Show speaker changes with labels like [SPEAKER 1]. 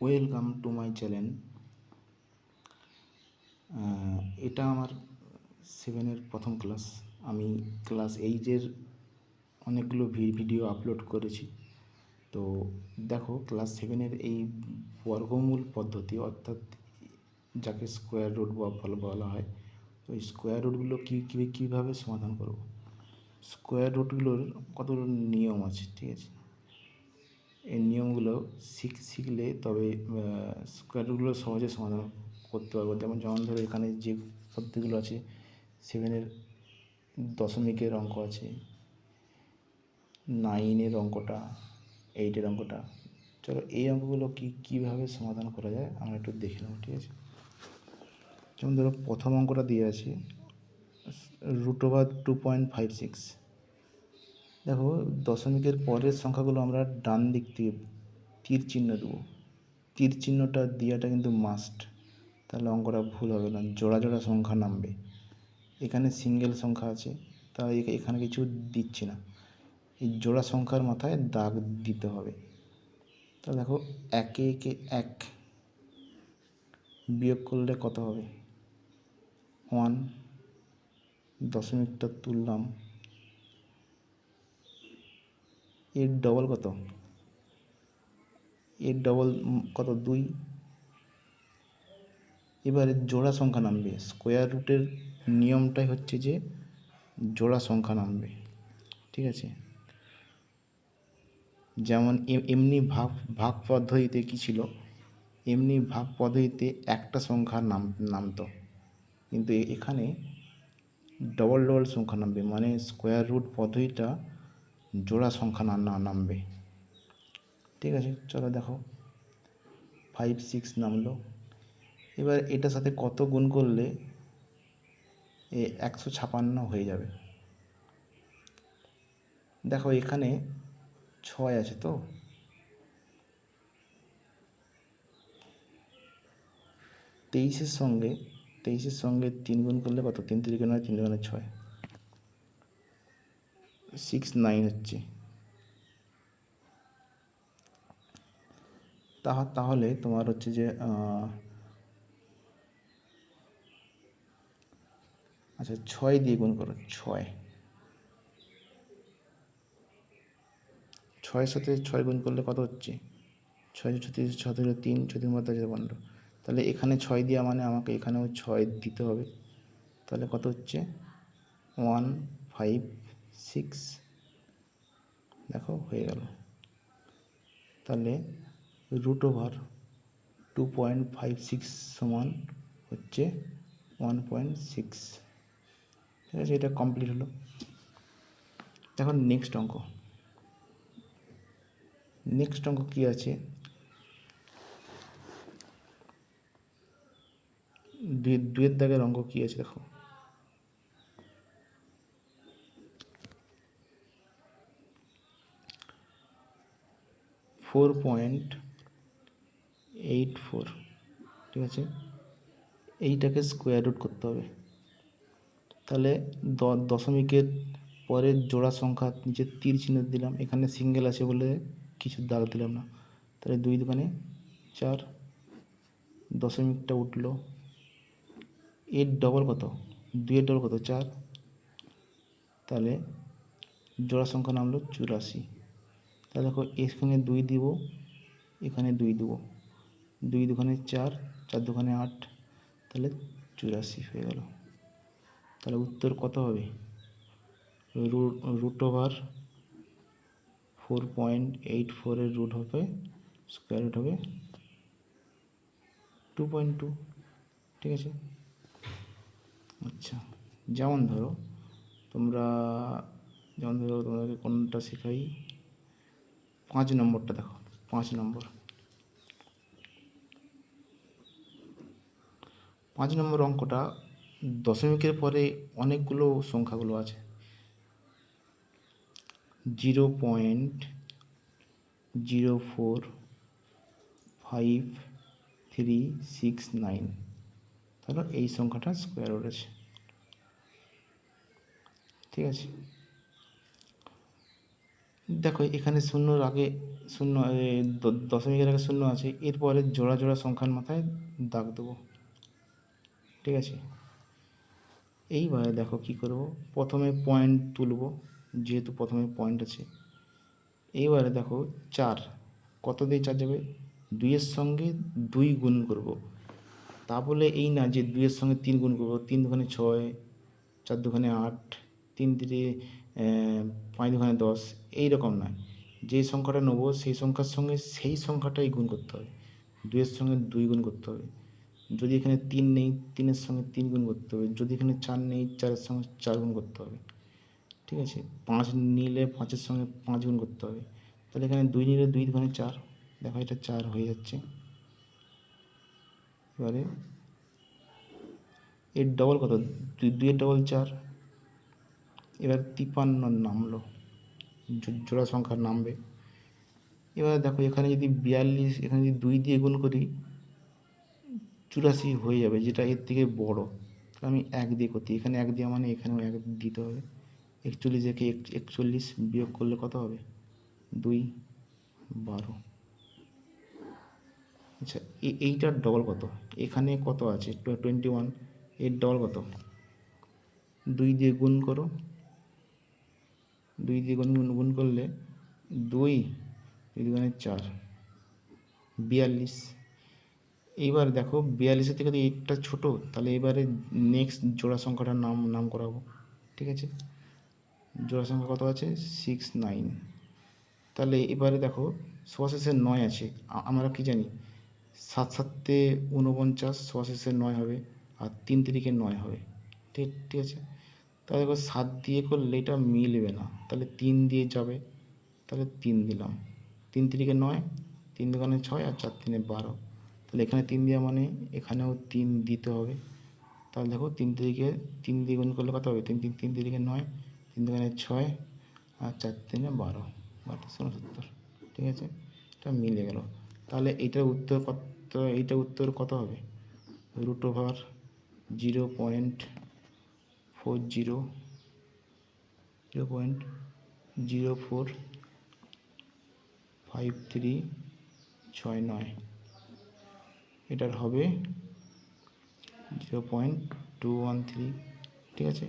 [SPEAKER 1] Welcome to my channel এটা আমার সেভেনের প্রথম ক্লাস আমি ক্লাস এইটের অনেকগুলো ভিডিও আপলোড করেছি। তো দেখো ক্লাস সেভেনের এই বর্গমূল পদ্ধতি, অর্থাৎ যাকে স্কোয়ার রুট বলা হয়, তো স্কোয়ার রুটগুলো কী কী কীভাবে সমাধান করব? স্কোয়ার রুটগুলোর কতগুলো নিয়ম আছে, ঠিক আছে? এই নিয়মগুলো শিখ শিখলে তবে স্কোয়ারগুলো সহজে সমাধান করতে পারব। যেমন যেমন ধরো এখানে যে পদ্ধতিগুলো আছে সেভেনের দশমিকের অঙ্ক আছে নাইনের অঙ্কটা এইটের অঙ্কটা। চলো এই অঙ্কগুলো কী, কীভাবে সমাধান করা যায় আমরা একটু দেখে নেব, ঠিক আছে? যেমন ধরো প্রথম অঙ্কটা দিয়ে আছে root over two point five six দেখো দশমিকের পরের সংখ্যাগুলো আমরা ডান দিক থেকে তীর চিহ্ন দেবো। তীর চিহ্নটা দেওয়াটা কিন্তু মাস্ট তাহলে অঙ্কটা ভুল হবে না। জোড়া জোড়া সংখ্যা নামবে। এখানে সিঙ্গেল সংখ্যা আছে। তাই এখানে কিছু দিচ্ছি না। এই জোড়া সংখ্যার মাথায় দাগ দিতে হবে। তা দেখো, একে একে এক বিয়োগ করলে কত হবে? ওয়ান দশমিকটা তুললাম। এর ডবল কত? এর ডবল কত, দুই? এবারে জোড়া সংখ্যা নামবে। স্কোয়ার রুটের নিয়মটাই হচ্ছে যে জোড়া সংখ্যা নামবে। ঠিক আছে? যেমন এমনি ভাগ ভাগ পদ্ধতিতে কী ছিল? এমনি ভাগ পদ্ধতিতে একটা সংখ্যা নাম, নামতো। কিন্তু এখানে ডবল ডবল সংখ্যা নামবে। মানে স্কোয়ার রুট পদ্ধতিটা জোড়া সংখ্যা নামবে। ঠিক আছে, চলো দেখো। ফাইভ সিক্স নামলো। এবার এটার সাথে কত গুণ করলে এ একশো ছাপান্ন হয়ে যাবে? দেখো, এখানে ছয় আছে তো? তেইশের সঙ্গে তেইশের সঙ্গে তিন গুণ করলে কত? তিন তিরিকে নয় তিন দুগুণে ছয়। সিক্স নাইন হচ্ছে। তাহা, তাহলে তোমার হচ্ছে যে আচ্ছা ছয় দিয়ে গুণ করো, ছয়। ছয়ের সাথে ছয় গুণ করলে কত হচ্ছে? ছয় ছত্রিশ ছত্রিশ তিন ছত্রিশ মধ্যে আছে পনেরো তাহলে এখানে ছয় দেওয়া মানে আমাকে এখানেও ছয় দিতে হবে। তাহলে কত হচ্ছে? One, five, six. দেখো, হয়ে গেল। তাহলে root over two point five six সমান হচ্ছে ওয়ান পয়েন্ট সিক্স ঠিক আছে, এটা কমপ্লিট হলো। এখন নেক্সট অঙ্ক। নেক্সট অঙ্ক কী আছে? দুয়ের দাগের অঙ্ক কী আছে দেখো। ফোর পয়েন্ট এইট ফোর ঠিক আছে? এইটাকে স্কোয়ার রুট করতে হবে। তাহলে দশমিকের পরের জোড়া সংখ্যা নিচে তীর চিহ্ন দিলাম, এখানে সিঙ্গেল আছে বলে কিছু দাগ দিলাম না। তাহলে দুই দোকানে চার, দশমিকটা উঠল। এর ডবল কত? দুইয়ের ডবল কত? চার। তাহলে জোড়া সংখ্যা নামলো চুরাশি। তাহলে দেখো, এখানে দুই দিব, এখানে দুই দেবো। দুই দোকানে চার চার দোকানে আট, তাহলে চুরাশি হয়ে গেল। তাহলে উত্তর কত হবে? Root over four point eight ফোরের রুট হবে স্কোয়ার রুট হবে টু পয়েন্ট টু ঠিক আছে? আচ্ছা যেমন ধরো, তোমরা, যেমন ধরো তোমাদেরকে কোনটা শেখাই? পাঁচ নম্বরটা দেখো, পাঁচ নম্বর। পাঁচ নম্বর অঙ্কটা দশমিকের পরে অনেকগুলো সংখ্যাগুলো আছে। Zero point zero four five three six nine. তাহলে এই সংখ্যাটা স্কোয়ার আছে ঠিক আছে? দেখো, এখানে শূন্যর আগে শূন্য দশমিকের আগে শূন্য আছে। এরপরে জোড়া জোড়া সংখ্যার মাথায় দাগ দেবো। ঠিক আছে? এইবারে দেখো কি করব? প্রথমে পয়েন্ট তুলব, যেহেতু প্রথমে পয়েন্ট আছে। এইবারে দেখো চার, কত দিয়ে চার যাবে? দুইয়ের সঙ্গে দুই গুণ করব। তা বলে এই না যে দুইয়ের সঙ্গে তিন গুণ করব, তিন দুখানে ছয়, চার দুখানে আট, তিন তিনে পাঁচ দুখানে দশ এই রকম নয়। যে সংখ্যাটা নেব, সেই সংখ্যার সঙ্গে সেই সংখ্যাটাই গুণ করতে হবে। দুইয়ের সঙ্গে দুই গুণ করতে হবে। যদি এখানে তিন নেই, তিনের সঙ্গে তিন গুণ করতে হবে। যদি এখানে চার নেই, চারের সঙ্গে চার গুণ করতে হবে। ঠিক আছে? পাঁচ নিলে পাঁচের সঙ্গে পাঁচ গুণ করতে হবে। তাহলে এখানে দুই নিলে দুই দুখানে চার। দেখো এটা চার হয়ে যাচ্ছে। এবারে এর ডবল কত? দুই, দুইয়ের ডবল চার। এবার তিপান্ন নামলো। জোড়া সংখ্যা নামবে। এবার দেখো এখানে যদি বিয়াল্লিশ, এখানে যদি দুই দিয়ে গুণ করি চুরাশি হয়ে যাবে, যেটা এর থেকে বড়। আমি এক দিয়ে করতে, এখানে এক দেওয়া মানে এখানেও এক দিতে হবে। একচল্লিশ একে এক- একচল্লিশ বিয়োগ করলে কত হবে? দুই বারো। আচ্ছা এইটার ডবল কত? এখানে কত আছে? টোয়েন্টি ওয়ানের ডবল কত? দুই দিয়ে গুণ করো। দুই দিয়ে গুণ গুণ গুণ করলে দুই দুই দুগুণে চার। বিয়াল্লিশ। এইবার দেখো বিয়াল্লিশের থেকে তো এইটটা ছোটো, তাহলে এবারে নেক্সট জোড়া সংখ্যাটার নাম নাম করাবো, ঠিক আছে? জোড়া সংখ্যা কত আছে? সিক্স নাইন তাহলে এবারে দেখো সোয়াশেষের নয় আছে আমরা কি জানি? সাত সাতে উনপঞ্চাশ সোয়াশেষের নয় হবে, আর তিন তিরিকে নয় হবে, ঠিক ঠিক আছে? তাহলে দেখো সাত দিয়ে করলে এটা মিলবে না, তাহলে তিন দিয়ে যাবে, তাহলে তিন দিলাম। তিন তিরিকে নয়, তিন দোকানে ছয় আর চার তিনে বারো। তাহলে এখানে তিন দেওয়া মানে এখানেও তিন দিতে হবে। তাহলে দেখো তিন তিরিকে তিন দিয়ে গুণ করলে কত হবে? তিন তিন তিন তিরিকে নয়, তিন দোকানে ছয়, আর চার তিনে বারো বারো উনসত্তর ঠিক আছে? এটা মিলে গেল। তাহলে এইটার উত্তর কত, এইটার উত্তর কত হবে? Root over zero point four zero zero point zero four, five three, ছয়, নয়। এটার হবে zero point two one three ঠিক আছে?